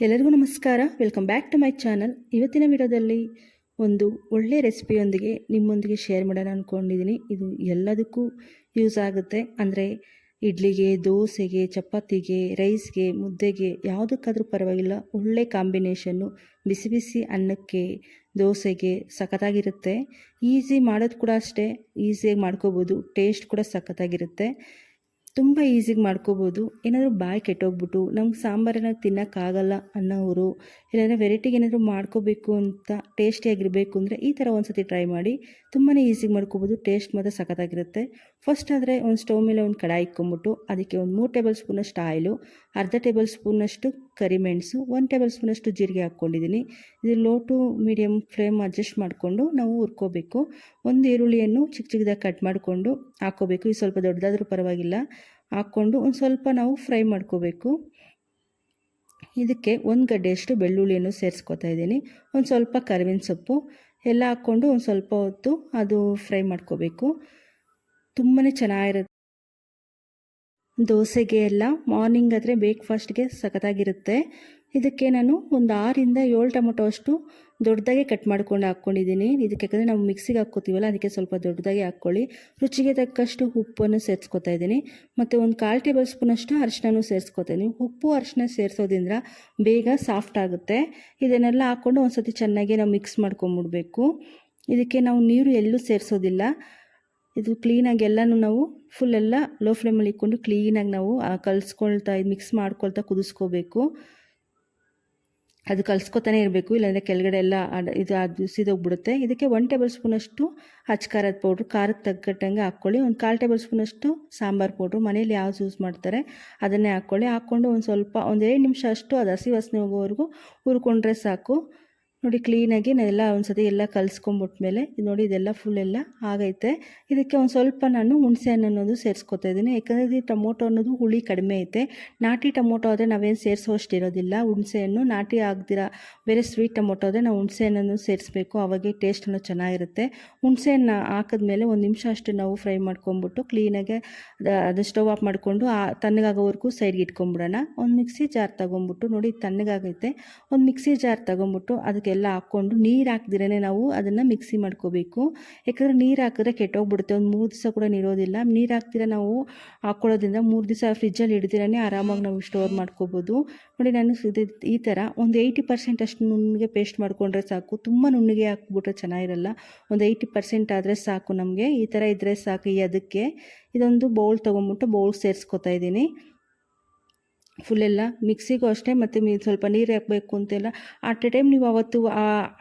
ಎಲ್ಲರಿಗೂ ನಮಸ್ಕಾರ. Welcome back to my channel ಇವತ್ತಿನ ವಿಡಿಯೋದಲ್ಲಿ ಒಂದು ಒಳ್ಳೆ ರೆಸಿಪಿಯೊಂದಿಗೆ ನಿಮ್ಮೊಂದಿಗೆ ಶೇರ್ ಮಾಡೋಣ ಅಂದ್ಕೊಂಡಿದ್ದೀನಿ ಇದು ಎಲ್ಲದಕ್ಕೂ ಯೂಸ್ ಆಗುತ್ತೆ. ಅಂದರೆ ಇಡ್ಲಿಗೆ, ದೋಸೆಗೆ, ಚಪಾತಿಗೆ ರೈಸ್ಗೆ ಮುದ್ದೆಗೆ ಯಾವುದಕ್ಕಾದರೂ ಪರವಾಗಿಲ್ಲ. ಒಳ್ಳೆ ಕಾಂಬಿನೇಷನ್ನು ಬಿಸಿ ಬಿಸಿ ಅನ್ನಕ್ಕೆ, ದೋಸೆಗೆ ಸಖತ್ತಾಗಿರುತ್ತೆ. ಈಸಿ ಮಾಡೋದು ಕೂಡ ಅಷ್ಟೇ. ಈಸಿಯಾಗಿ ಮಾಡ್ಕೋಬೋದು. ಟೇಸ್ಟ್ ಕೂಡ ಸಖತ್ತಾಗಿರುತ್ತೆ. ತುಂಬ ಈಸಿಗೆ ಮಾಡ್ಕೋಬೋದು. ಏನಾದರೂ ಬಾಯಿ ಕೆಟ್ಟೋಗ್ಬಿಟ್ಟು, ನಮ್ಗೆ ಸಾಂಬಾರನ್ನ ತಿನ್ನೋಕ್ಕಾಗಲ್ಲ ಅನ್ನೋರು ಇಲ್ಲಾಂದರೆ ವೆರೈಟಿಗೆ ಏನಾದರೂ ಮಾಡ್ಕೋಬೇಕು ಅಂತ ಟೇಸ್ಟಿಯಾಗಿರಬೇಕು ಅಂದರೆ ಈ ಥರ ಒಂದು ಸತಿ ಟ್ರೈ ಮಾಡಿ ತುಂಬಾ ಈಸಿಗೆ ಮಾಡ್ಕೋಬೋದು. ಟೇಸ್ಟ್ ಮಾತ್ರ ಸಖತ್ತಾಗಿರುತ್ತೆ. ಫಸ್ಟ್ ಆದರೆ ಒಂದು ಸ್ಟವ್ ಮೇಲೆ ಒಂದು ಕಡಾಯಿ ಇಕ್ಕೊಂಬಿಟ್ಟು ಅದಕ್ಕೆ ಒಂದು ಮೂರು ಟೇಬಲ್ ಸ್ಪೂನಷ್ಟು ಆಯಿಲು ಅರ್ಧ ಟೇಬಲ್ ಸ್ಪೂನಷ್ಟು ಕರಿಮೆಣಸು ಒನ್ ಟೇಬಲ್ ಸ್ಪೂನಷ್ಟು ಜೀರಿಗೆ ಹಾಕ್ಕೊಂಡಿದ್ದೀನಿ. ಇದು low to medium flame adjust ಮಾಡಿಕೊಂಡು ನಾವು ಹುರ್ಕೋಬೇಕು. ಒಂದು ಈರುಳ್ಳಿಯನ್ನು ಚಿಕ್ಕ ಚಿಕ್ಕದಾಗಿ ಕಟ್ ಮಾಡಿಕೊಂಡು ಹಾಕ್ಕೋಬೇಕು ಇದು ಸ್ವಲ್ಪ ದೊಡ್ಡದಾದರೂ ಪರವಾಗಿಲ್ಲ. ಹಾಕ್ಕೊಂಡು ಒಂದು ಸ್ವಲ್ಪ ನಾವು ಫ್ರೈ ಮಾಡ್ಕೋಬೇಕು. ಇದಕ್ಕೆ ಒಂದು ಗಡ್ಡೆಯಷ್ಟು ಬೆಳ್ಳುಳ್ಳಿಯನ್ನು ಸೇರಿಸ್ಕೊತಾ ಇದ್ದೀನಿ. ಒಂದು ಸ್ವಲ್ಪ ಕರಿವಿನ ಸೊಪ್ಪು ಎಲ್ಲ ಹಾಕ್ಕೊಂಡು ಒಂದು ಸ್ವಲ್ಪ ಹೊತ್ತು ಅದು ಫ್ರೈ ಮಾಡ್ಕೋಬೇಕು. ತುಂಬಾ ಚೆನ್ನಾಗಿರುತ್ತೆ. ದೋಸೆಗೆ ಎಲ್ಲ ಮಾರ್ನಿಂಗ್ ಆದರೆ ಬ್ರೇಕ್ಫಾಸ್ಟ್ಗೆ ಸಖತ್ತಾಗಿರುತ್ತೆ. ಇದಕ್ಕೆ ನಾನು ಒಂದು ಆರಿಂದ ಏಳು ಟೊಮೊಟೊ ಅಷ್ಟು ದೊಡ್ಡದಾಗೆ ಕಟ್ ಮಾಡ್ಕೊಂಡು ಹಾಕ್ಕೊಂಡಿದ್ದೀನಿ. ಇದಕ್ಕೆ ಯಾಕಂದರೆ ನಾವು ಮಿಕ್ಸಿಗೆ ಹಾಕ್ಕೋತೀವಲ್ಲ, ಅದಕ್ಕೆ ಸ್ವಲ್ಪ ದೊಡ್ಡದಾಗಿ ಹಾಕ್ಕೊಳ್ಳಿ. ರುಚಿಗೆ ತಕ್ಕಷ್ಟು ಉಪ್ಪನ್ನು ಸೇರಿಸ್ಕೊತಾ ಇದ್ದೀನಿ. ಮತ್ತು ಒಂದು ಕಾಲು ಟೇಬಲ್ ಸ್ಪೂನಷ್ಟು ಅರಿಶಿನೂ ಸೇರಿಸ್ಕೊತೀನಿ ಉಪ್ಪು ಅರಿಶಿನ ಸೇರಿಸೋದ್ರಿಂದ ಬೇಗ ಸಾಫ್ಟ್ ಆಗುತ್ತೆ. ಇದನ್ನೆಲ್ಲ ಹಾಕ್ಕೊಂಡು ಒಂದು ಸತಿ ಚೆನ್ನಾಗಿ ನಾವು ಮಿಕ್ಸ್ ಮಾಡ್ಕೊಂಬಿಡ್ಬೇಕು. ಇದಕ್ಕೆ ನಾವು ನೀರು ಎಲ್ಲೂ ಸೇರಿಸೋದಿಲ್ಲ. ಇದು ಕ್ಲೀನಾಗಿ ಎಲ್ಲನೂ ನಾವು ಫುಲ್ ಎಲ್ಲ ಲೋ ಫ್ಲೇಮಲ್ಲಿ ಇಟ್ಕೊಂಡು ಕ್ಲೀನಾಗಿ ನಾವು ಕಲಿಸ್ಕೊಳ್ತಾ ಇದು ಮಿಕ್ಸ್ ಮಾಡ್ಕೊಳ್ತಾ ಕುದಿಸ್ಕೋಬೇಕು. ಅದು ಕಲಿಸ್ಕೊತಾನೆ ಇರಬೇಕು, ಇಲ್ಲಾಂದರೆ ಕೆಳಗಡೆ ಎಲ್ಲ ಇದು ಅದು ಸಿದೋಗ್ಬಿಡುತ್ತೆ. ಇದಕ್ಕೆ ಒನ್ ಟೇಬಲ್ ಸ್ಪೂನಷ್ಟು ಖಾರದ ಪೌಡ್ರು ಖಾರಕ್ಕೆ ತಗ್ಗಟ್ಟಂಗೆ ಹಾಕ್ಕೊಳ್ಳಿ. ಒಂದು ಕಾಲು ಟೇಬಲ್ ಸ್ಪೂನಷ್ಟು ಸಾಂಬಾರು ಪೌಡ್ರು ಮನೇಲಿ ಯಾವ್ದು ಯೂಸ್ ಮಾಡ್ತಾರೆ ಅದನ್ನೇ ಹಾಕ್ಕೊಳ್ಳಿ. ಹಾಕ್ಕೊಂಡು ಒಂದು ಸ್ವಲ್ಪ, ಒಂದು ಎರಡು ನಿಮಿಷ ಅಷ್ಟು ಅದು ಹಸಿ ವಾಸನೆ ಹೋಗೋವರೆಗೂ ಹುರ್ಕೊಂಡ್ರೆ ಸಾಕು. ನೋಡಿ ಕ್ಲೀನಾಗಿ ನಾನೆಲ್ಲ ಒಂದು ಸತಿ ಎಲ್ಲ ಕಲಿಸ್ಕೊಂಬಿಟ್ಮೇಲೆ ನೋಡಿ ಇದೆಲ್ಲ ಫುಲ್ ಎಲ್ಲ ಆಗೈತೆ. ಇದಕ್ಕೆ ಒಂದು ಸ್ವಲ್ಪ ನಾನು ಹುಣಸೆ ಹಣ್ಣು ಅನ್ನೋದು ಸೇರಿಸ್ಕೊತಾ ಇದ್ದೀನಿ. ಯಾಕಂದರೆ ಇದು ಟೊಮೊಟೊ ಅನ್ನೋದು ಹುಳಿ ಕಡಿಮೆ ಐತೆ. ನಾಟಿ ಟೊಮೊಟೊ ಆದರೆ ನಾವೇನು ಸೇರಿಸೋಷ್ಟಿರೋದಿಲ್ಲ ಹುಣಸೆ ಹಣ್ಣು, ನಾಟಿ ಆಗದಿರ ಬೇರೆ ಸ್ವೀಟ್ ಟೊಮೊಟೊ ಆದರೆ ನಾವು ಹುಣಸೆ ಹಣ್ಣನ್ನು ಸೇರಿಸ್ಬೇಕು. ಅವಾಗೆ ಟೇಸ್ಟ್ ಅನ್ನೋದು ಚೆನ್ನಾಗಿರುತ್ತೆ. ಹುಣಸೆ ಹಣ್ಣು ಹಾಕಿದ್ಮೇಲೆ ಒಂದು ನಿಮಿಷ ಅಷ್ಟು ನಾವು ಫ್ರೈ ಮಾಡ್ಕೊಂಬಿಟ್ಟು ಕ್ಲೀನಾಗಿ ಅದು ಸ್ಟವ್ ಆಫ್ ಮಾಡಿಕೊಂಡು ಆ ತಣ್ಣಗಾಗೋವರೆಗೂ ಸೈಡ್ಗೆ ಇಟ್ಕೊಂಬಿಡೋಣ ಒಂದು ಮಿಕ್ಸಿ ಜಾರ್ ತೊಗೊಂಬಿಟ್ಟು ನೋಡಿ ತಣ್ಣಗಾಗೈತೆ. ಒಂದು ಮಿಕ್ಸಿ ಜಾರ್ ತೊಗೊಂಬಿಟ್ಟು ಅದಕ್ಕೆ ಎಲ್ಲ ಹಾಕ್ಕೊಂಡು ನೀರು ಹಾಕ್ದಿರೇ ನಾವು ಅದನ್ನು ಮಿಕ್ಸಿ ಮಾಡ್ಕೋಬೇಕು. ಯಾಕಂದರೆ ನೀರು ಹಾಕಿದ್ರೆ ಕೆಟ್ಟೋಗ್ಬಿಡುತ್ತೆ. ಒಂದು ಮೂರು ದಿವಸ ಕೂಡ ನೀರೋದಿಲ್ಲ. ನೀರು ಹಾಕ್ದಿರ ನಾವು ಹಾಕ್ಕೊಳ್ಳೋದ್ರಿಂದ ಮೂರು ದಿವಸ ಫ್ರಿಜ್ಜಲ್ಲಿ ಹಿಡ್ದಿರೇ ಆರಾಮಾಗಿ ನಾವು ಸ್ಟೋರ್ ಮಾಡ್ಕೋಬೋದು. ನೋಡಿ ನಾನು ಇದು ಈ ಥರ ಒಂದು ಏಯ್ಟಿ ಪರ್ಸೆಂಟ್ ಅಷ್ಟು ನುಣ್ಣಗೆ ಪೇಸ್ಟ್ ಮಾಡಿಕೊಂಡ್ರೆ ಸಾಕು. ತುಂಬ ನುಣ್ಣಗೆ ಹಾಕ್ಬಿಟ್ರೆ ಚೆನ್ನಾಗಿರಲ್ಲ. ಒಂದು ಏಯ್ಟಿ ಪರ್ಸೆಂಟ್ ಆದರೆ ಸಾಕು ನಮಗೆ. ಈ ಥರ ಇದ್ದರೆ ಸಾಕು ಈ ಅದಕ್ಕೆ. ಇದೊಂದು ಬೌಲ್ ತೊಗೊಂಬಿಟ್ಟು ಬೌಲ್ ಸೇರಿಸ್ಕೊತಾ ಇದ್ದೀನಿ. ಫುಲ್ಲೆಲ್ಲ ಮಿಕ್ಸಿಗೂ ಅಷ್ಟೇ, ಮತ್ತು ಮೀ ಸ್ವಲ್ಪ ನೀರು ಹಾಕಬೇಕು ಅಂತೆಲ್ಲ. ಅಟ್ ಎ ಟೈಮ್ ನೀವು ಅವತ್ತು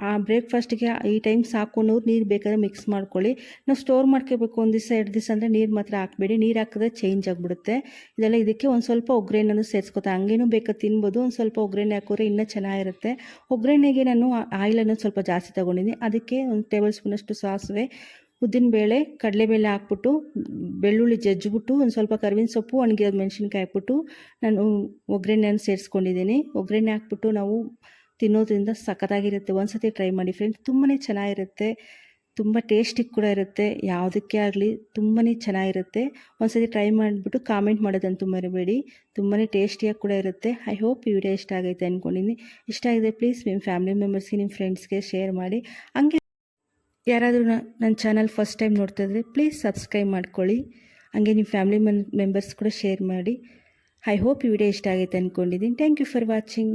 ಆ ಬ್ರೇಕ್ಫಾಸ್ಟಿಗೆ ಈ ಟೈಮ್ ಸಾಕು ನೀರು ಬೇಕಾದ್ರೆ ಮಿಕ್ಸ್ ಮಾಡ್ಕೊಳ್ಳಿ. ನಾವು ಸ್ಟೋರ್ ಮಾಡ್ಕೋಬೇಕು ಒಂದು ದಿವಸ, ಎರಡು ದಿವಸ ಅಂದರೆ ನೀರು ಮಾತ್ರ ಹಾಕಬೇಡಿ. ನೀರು ಹಾಕಿದ್ರೆ ಚೇಂಜ್ ಆಗಿಬಿಡುತ್ತೆ. ಇದೆಲ್ಲ ಇದಕ್ಕೆ ಒಂದು ಸ್ವಲ್ಪ ಒಗ್ಗರಣೆನೂ ಸೇರಿಸ್ಕೊತಾ, ಹಂಗೇನೂ ಬೇಕಾದ್ರೆ ತಿನ್ಬೋದು. ಒಂದು ಸ್ವಲ್ಪ ಒಗ್ಗರಣೆ ಹಾಕಿದ್ರೆ ಇನ್ನೂ ಚೆನ್ನಾಗಿರುತ್ತೆ. ಒಗ್ಗರಣೆಗೆ ನಾನು ಆಯಿಲನ್ನು ಸ್ವಲ್ಪ ಜಾಸ್ತಿ ತೊಗೊಂಡಿದ್ದೀನಿ. ಅದಕ್ಕೆ ಒಂದು ಟೇಬಲ್ ಸ್ಪೂನಷ್ಟು ಸಾಸಿವೆ. ಉದ್ದಿನಬೇಳೆ ಕಡಲೆಬೇಳೆ ಹಾಕ್ಬಿಟ್ಟು, ಬೆಳ್ಳುಳ್ಳಿ ಜಜ್ಜಿಬಿಟ್ಟು, ಒಂದು ಸ್ವಲ್ಪ ಕರಿವಿನ ಸೊಪ್ಪು ಒಣಗಿರೋದು ಮೆಣಸಿನ್ಕಾಯಿ ಹಾಕ್ಬಿಟ್ಟು ನಾನು ಒಗ್ಗರಣೆಯನ್ನು ಸೇರಿಸ್ಕೊಂಡಿದ್ದೀನಿ. ಒಗ್ಗರಣೆ ಹಾಕ್ಬಿಟ್ಟು ನಾವು ತಿನ್ನೋದ್ರಿಂದ ಸಖತ್ತಾಗಿರುತ್ತೆ. ಒಂದು ಸತಿ ಟ್ರೈ ಮಾಡಿ ಫ್ರೆಂಡ್ಸ್ ತುಂಬಾ ಚೆನ್ನಾಗಿರುತ್ತೆ. ತುಂಬ ಟೇಸ್ಟಿ ಕೂಡ ಇರುತ್ತೆ. ಯಾವುದಕ್ಕೆ ಆಗಲಿ ತುಂಬಾ ಚೆನ್ನಾಗಿರುತ್ತೆ. ಒಂದು ಸತಿ ಟ್ರೈ ಮಾಡಿಬಿಟ್ಟು ಕಾಮೆಂಟ್ ಮಾಡೋದಂತೂ ಮರಿಬೇಡಿ. ತುಂಬಾ ಟೇಸ್ಟಿಯಾಗಿ ಕೂಡ ಇರುತ್ತೆ. ಐ ಹೋಪ್ ಈ ವಿಡಿಯೋ ಇಷ್ಟ ಆಗೈತೆ ಅಂದ್ಕೊಂಡಿದ್ದೀನಿ ಇಷ್ಟ ಆಗಿದೆ ಪ್ಲೀಸ್ ನಿಮ್ಮ ಫ್ಯಾಮಿಲಿ ಮೆಂಬರ್ಸ್ಗೆ, ನಿಮ್ಮ ಫ್ರೆಂಡ್ಸ್ಗೆ ಶೇರ್ ಮಾಡಿ. ಹಂಗೆ ಯಾರಾದರೂ ನನ್ನ ಚಾನಲ್ ಫಸ್ಟ್ ಟೈಮ್ ನೋಡ್ತಾ ಇದ್ರೆ ಪ್ಲೀಸ್ ಸಬ್ಸ್ಕ್ರೈಬ್ ಮಾಡ್ಕೊಳ್ಳಿ. ಹಾಗೆ ನಿಮ್ಮ ಫ್ಯಾಮಿಲಿ ಮೆಂಬರ್ಸ್ ಕೂಡ ಶೇರ್ ಮಾಡಿ. ಐ ಹೋಪ್ ಈ ವಿಡಿಯೋ ಇಷ್ಟ ಆಗೈತೆ ಅಂದ್ಕೊಂಡಿದ್ದೀನಿ ಥ್ಯಾಂಕ್ ಯು ಫಾರ್ ವಾಚಿಂಗ್